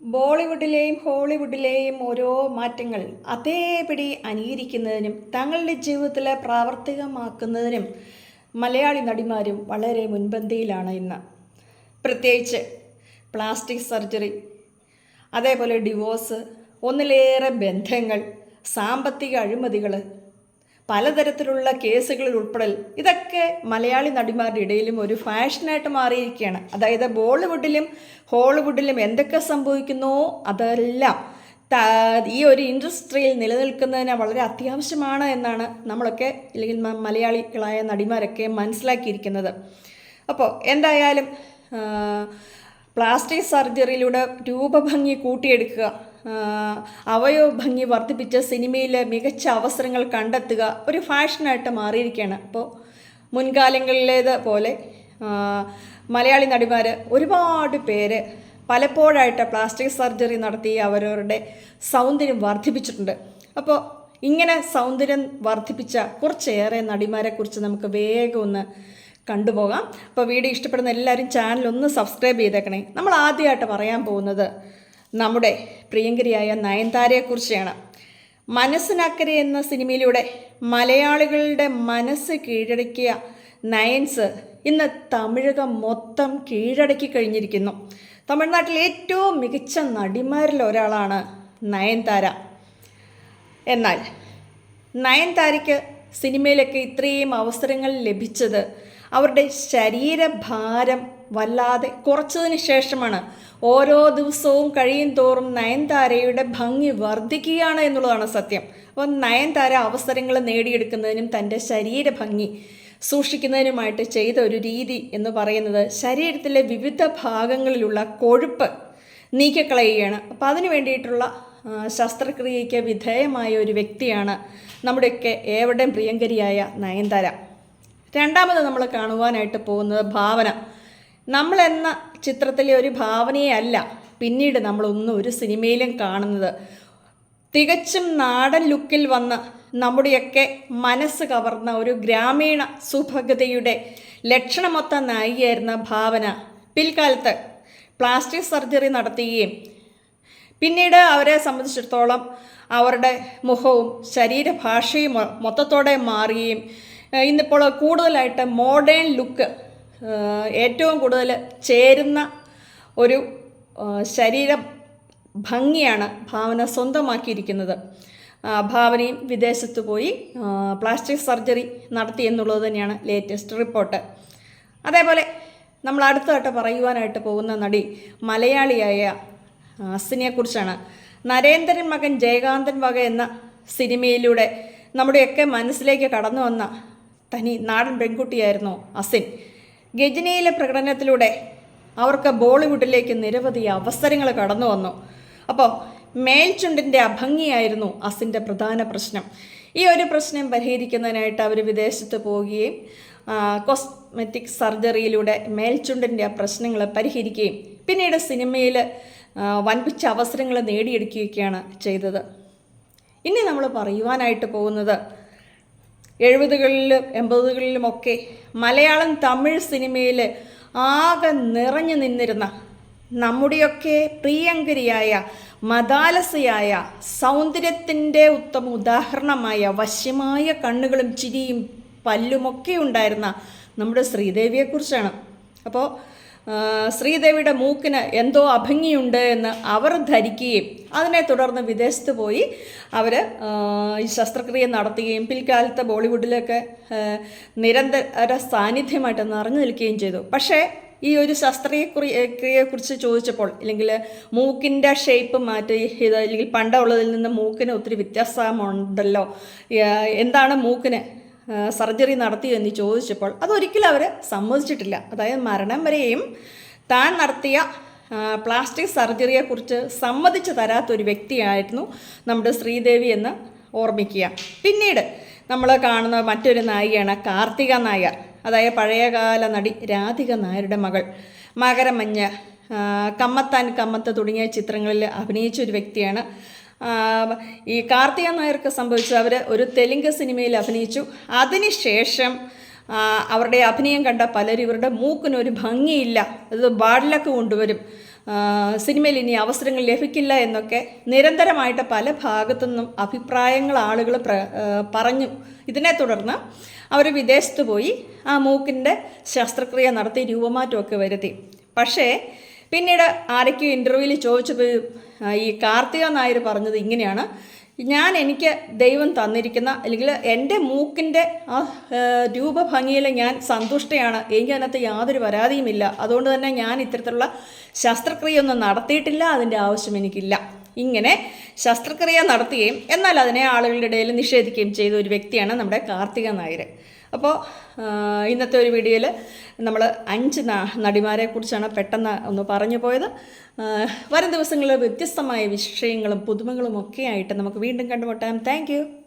ബോളിവുഡിലെയും ഹോളിവുഡിലെയും ഓരോ മാറ്റങ്ങൾ അതേപടി അനുകരിക്കുന്നതിനും തങ്ങളുടെ ജീവിതത്തിൽ പ്രാവർത്തികമാക്കുന്നതിനും മലയാളി നടിമാരും വളരെ മുൻപന്തിയിലാണ് ഇന്ന്. പ്രത്യേകിച്ച് പ്ലാസ്റ്റിക് സർജറി അതേപോലെ ഡിവോഴ്സ് ഒന്നിലേറെ ബന്ധങ്ങൾ സാമ്പത്തിക അഴിമതികൾ പലതരത്തിലുള്ള കേസുകളിൽ ഉൾപ്പെടൽ ഇതൊക്കെ മലയാളി നടിമാരുടെ ഇടയിലും ഒരു ഫാഷനായിട്ട് മാറിയിരിക്കുകയാണ്. അതായത് ബോളിവുഡിലും ഹോളിവുഡിലും എന്തൊക്കെ സംഭവിക്കുന്നോ അതെല്ലാം ഈ ഒരു ഇൻഡസ്ട്രിയിൽ നിലനിൽക്കുന്നതിന് വളരെ അത്യാവശ്യമാണ് എന്നാണ് നമ്മളൊക്കെ അല്ലെങ്കിൽ മലയാളികളായ നടിമാരൊക്കെ മനസ്സിലാക്കിയിരിക്കുന്നത്. അപ്പോൾ എന്തായാലും പ്ലാസ്റ്റിക് സർജറിയിലൂടെ രൂപഭംഗി കൂട്ടിയെടുക്കുക ആ, വർദ്ധിപ്പിച്ച സിനിമയിൽ മികച്ച അവസരങ്ങൾ കണ്ടെത്തുക ഒരു ഫാഷനായിട്ട് മാറിയിരിക്കുകയാണ്. അപ്പോൾ മുൻകാലങ്ങളിലേത് പോലെ മലയാളി നടിമാർ ഒരുപാട് പേര് പലപ്പോഴായിട്ട് പ്ലാസ്റ്റിക് സർജറി നടത്തി അവരവരുടെ സൗന്ദര്യം വർദ്ധിപ്പിച്ചിട്ടുണ്ട്. അപ്പോൾ ഇങ്ങനെ സൗന്ദര്യം വർദ്ധിപ്പിച്ച കുറച്ചേറെ നടിമാരെക്കുറിച്ച് നമുക്ക് വേഗം ഒന്ന് കണ്ടുപോകാം. അപ്പോൾ വീഡിയോ ഇഷ്ടപ്പെടുന്ന എല്ലാവരും ചാനൽ ഒന്ന് സബ്സ്ക്രൈബ് ചെയ്തേക്കണേ. നമ്മൾ ആദ്യമായിട്ട് പറയാൻ പോകുന്നത് നമ്മുടെ പ്രിയങ്കരിയായ നയൻതാരയെക്കുറിച്ചാണ്. മനസ്സിനക്കരെ എന്ന സിനിമയിലൂടെ മലയാളികളുടെ മനസ്സ് കീഴടക്കിയ നയൻസ് ഇന്ന് തമിഴകം മൊത്തം കീഴടക്കി കഴിഞ്ഞിരിക്കുന്നു. തമിഴ്നാട്ടിലെ ഏറ്റവും മികച്ച നടിമാരിൽ ഒരാളാണ് നയൻതാര. എന്നാൽ നയൻതാരയ്ക്ക് സിനിമയിലൊക്കെ ഇത്രയും അവസരങ്ങൾ ലഭിച്ചത് അവരുടെ ശരീരഭാരം വല്ലാതെ കുറച്ചതിന് ശേഷമാണ് ഓരോ ദിവസവും കഴിയും തോറും നയൻതാരയുടെ ഭംഗി വർദ്ധിക്കുകയാണ് എന്നുള്ളതാണ് സത്യം. അപ്പം നയൻതാര അവസരങ്ങൾ നേടിയെടുക്കുന്നതിനും തന്റെ ശരീരഭംഗി സൂക്ഷിക്കുന്നതിനുമായിട്ട് ചെയ്ത ഒരു രീതി എന്ന് പറയുന്നത് ശരീരത്തിലെ വിവിധ ഭാഗങ്ങളിലുള്ള കൊഴുപ്പ് നീക്കിക്കളയുകയാണ്. അപ്പം അതിനു വേണ്ടിയിട്ടുള്ള ശസ്ത്രക്രിയയ്ക്ക് വിധേയമായ ഒരു വ്യക്തിയാണ് നമ്മുടെയൊക്കെ ഏവരുടെയും പ്രിയങ്കരിയായ നയൻതാര. രണ്ടാമത് നമ്മൾ കാണുവാനായിട്ട് പോകുന്നത് ഭാവന. നമ്മൾ എന്ന ചിത്രത്തിലെ ഒരു ഭാവനയെ അല്ല പിന്നീട് നമ്മളൊന്നും ഒരു സിനിമയിലും കാണുന്നത്. തികച്ചും നാടൻ ലുക്കിൽ വന്ന് നമ്മുടെയൊക്കെ മനസ്സ് കവർന്ന ഒരു ഗ്രാമീണ സുഭഗതയുടെ ലക്ഷണമൊത്ത നായികയായിരുന്ന ഭാവന. പിൽക്കാലത്ത് പ്ലാസ്റ്റിക് സർജറി നടത്തുകയും പിന്നീട് അവരെ സംബന്ധിച്ചിടത്തോളം അവരുടെ മുഖവും ശരീരഭാഷയും മൊത്തത്തോടെ മാറുകയും ഇന്നിപ്പോൾ കൂടുതലായിട്ട് മോഡേൺ ലുക്ക് ഏറ്റവും കൂടുതൽ ചേരുന്ന ഒരു ശരീര ഭംഗിയാണ് ഭാവന സ്വന്തമാക്കിയിരിക്കുന്നത്. ഭാവനയും വിദേശത്ത് പോയി പ്ലാസ്റ്റിക് സർജറി നടത്തി എന്നുള്ളത് തന്നെയാണ് ലേറ്റസ്റ്റ് റിപ്പോർട്ട് അതേപോലെ നമ്മൾ അടുത്തതായിട്ട് പറയുവാനായിട്ട് പോകുന്ന നടി മലയാളിയായ അസിനെക്കുറിച്ചാണ് നരേന്ദ്രൻ മകൻ ജയകാന്തൻ വക എന്ന സിനിമയിലൂടെ നമ്മുടെയൊക്കെ മനസ്സിലേക്ക് കടന്നു വന്ന തനി നാടൻ പെൺകുട്ടിയായിരുന്നു അസിൻ. ഗജനിയിലെ പ്രകടനത്തിലൂടെ അവർക്ക് ബോളിവുഡിലേക്ക് നിരവധി അവസരങ്ങൾ കടന്നു വന്നു. അപ്പോൾ മേൽചുണ്ടിന്റെ അഭംഗിയായിരുന്നു അസിന്റെ പ്രധാന പ്രശ്നം. ഈ ഒരു പ്രശ്നം പരിഹരിക്കുന്നതിനായിട്ട് അവർ വിദേശത്ത് പോവുകയും കോസ്മെറ്റിക് സർജറിയിലൂടെ മേൽചുണ്ടിന്റെ പ്രശ്നങ്ങൾ പരിഹരിക്കുകയും പിന്നീട് സിനിമയിൽ വൻപിച്ച അവസരങ്ങൾ നേടിയെടുക്കുകയൊക്കെയാണ് ചെയ്തത്. ഇനി നമ്മൾ പറയുവാനായിട്ട് പോകുന്നത് എഴുപതുകളിലും എൺപതുകളിലുമൊക്കെ മലയാളം തമിഴ് സിനിമയിൽ ആകെ നിറഞ്ഞു നിന്നിരുന്ന നമ്മുടെയൊക്കെ പ്രിയങ്കരിയായ മദാലസയായ സൗന്ദര്യത്തിന്റെ ഉത്തമ ഉദാഹരണമായ വശ്യമായ കണ്ണുകളും ചിരിയും പല്ലുമൊക്കെ ഉണ്ടായിരുന്ന നമ്മുടെ ശ്രീദേവിയെക്കുറിച്ചാണ്. അപ്പോൾ ശ്രീദേവിയുടെ മൂക്കിന് എന്തോ അഭംഗിയുണ്ട് എന്ന് അവർ ധരിക്കുകയും അതിനെ തുടർന്ന് വിദേശത്ത് പോയി അവർ ഈ ശസ്ത്രക്രിയ നടത്തുകയും പിൽക്കാലത്ത് ബോളിവുഡിലൊക്കെ നിരന്തര സാന്നിധ്യമായിട്ട് നിറഞ്ഞു നിൽക്കുകയും ചെയ്തു. പക്ഷേ ഈ ഒരു ശസ്ത്രക്രിയ ക്രിയയെക്കുറിച്ച് ചോദിച്ചപ്പോൾ ഇല്ലെങ്കിൽ മൂക്കിന്റെ ഷേപ്പ് മാറ്റി ഇത് അല്ലെങ്കിൽ പണ്ടുള്ളതിൽ നിന്ന് മൂക്കിന് ഒത്തിരി വ്യത്യാസമുണ്ടല്ലോ എന്താണ് മൂക്കിന് സർജറി നടത്തിയോ എന്ന് ചോദിച്ചപ്പോൾ അതൊരിക്കലും അവർ സമ്മതിച്ചിട്ടില്ല. അതായത് മരണം വരെയും താൻ നടത്തിയ പ്ലാസ്റ്റിക് സർജറിയെക്കുറിച്ച് സമ്മതിച്ചു തരാത്തൊരു വ്യക്തിയായിരുന്നു നമ്മുടെ ശ്രീദേവി എന്ന് ഓർമ്മിക്കുക. പിന്നീട് നമ്മൾ കാണുന്ന മറ്റൊരു നായികയാണ് കാർത്തിക നായർ. അതായത് പഴയകാല നടി രാധിക നായരുടെ മകൾ. മകരമഞ്ഞ് കമ്മത്താൻ കമ്മത്ത് തുടങ്ങിയ ചിത്രങ്ങളിൽ അഭിനയിച്ച ഒരു വ്യക്തിയാണ് ഈ കാർത്തിക നായർക്ക് സംഭവിച്ചു. അവർ ഒരു തെലുങ്ക് സിനിമയിൽ അഭിനയിച്ചു. അതിനുശേഷം അവരുടെ അഭിനയം കണ്ട പലരും ഇവരുടെ മൂക്കിനൊരു ഭംഗിയില്ല. അത് ബാഡിലൊക്കെ കൊണ്ടുവരും. സിനിമയിൽ ഇനി അവസരങ്ങൾ ലഭിക്കില്ല എന്നൊക്കെ നിരന്തരമായിട്ട് പല ഭാഗത്തു നിന്നും അഭിപ്രായങ്ങൾ ആളുകൾ പറഞ്ഞു. ഇതിനെ തുടർന്ന് അവർ വിദേശത്ത് പോയി ആ മൂക്കിന്റെ ശസ്ത്രക്രിയ നടത്തി രൂപമാറ്റമൊക്കെ വരുത്തി. പക്ഷേ പിന്നീട് ആരൊക്കെയോ ഇന്റർവ്യൂവിൽ ചോദിച്ചപ്പോൾ ഈ കാർത്തിക നായർ പറഞ്ഞത് ഇങ്ങനെയാണ്. ഞാൻ എനിക്ക് ദൈവം തന്നിരിക്കുന്ന അല്ലെങ്കിൽ എന്റെ മൂക്കിന്റെ ആ രൂപഭംഗിയിൽ ഞാൻ സന്തുഷ്ടയാണ്. എനിക്ക് അതിനകത്ത് യാതൊരു പരാതിയുമില്ല അതുകൊണ്ട് തന്നെ ഞാൻ ഇത്തരത്തിലുള്ള ശസ്ത്രക്രിയ ഒന്നും നടത്തിയിട്ടില്ല. അതിന്റെ ആവശ്യം എനിക്കില്ല. ഇങ്ങനെ ശസ്ത്രക്രിയ നടത്തുകയും എന്നാൽ അതിനെ ആളുകളുടെ ഇടയിൽ നിഷേധിക്കുകയും ചെയ്ത ഒരു വ്യക്തിയാണ് നമ്മുടെ കാർത്തിക നായർ. അപ്പോൾ ഇന്നത്തെ ഒരു വീഡിയോയിൽ നമ്മൾ അഞ്ച് ന- നടിമാരെക്കുറിച്ചാണ് പെട്ടെന്ന് ഒന്ന് പറഞ്ഞു പോയത്. വരും ദിവസങ്ങളിൽ വ്യത്യസ്തമായ വിഷയങ്ങളും പുതുമകളും ഒക്കെ ആയിട്ട് നമുക്ക് വീണ്ടും കണ്ടുമുട്ടാം. താങ്ക്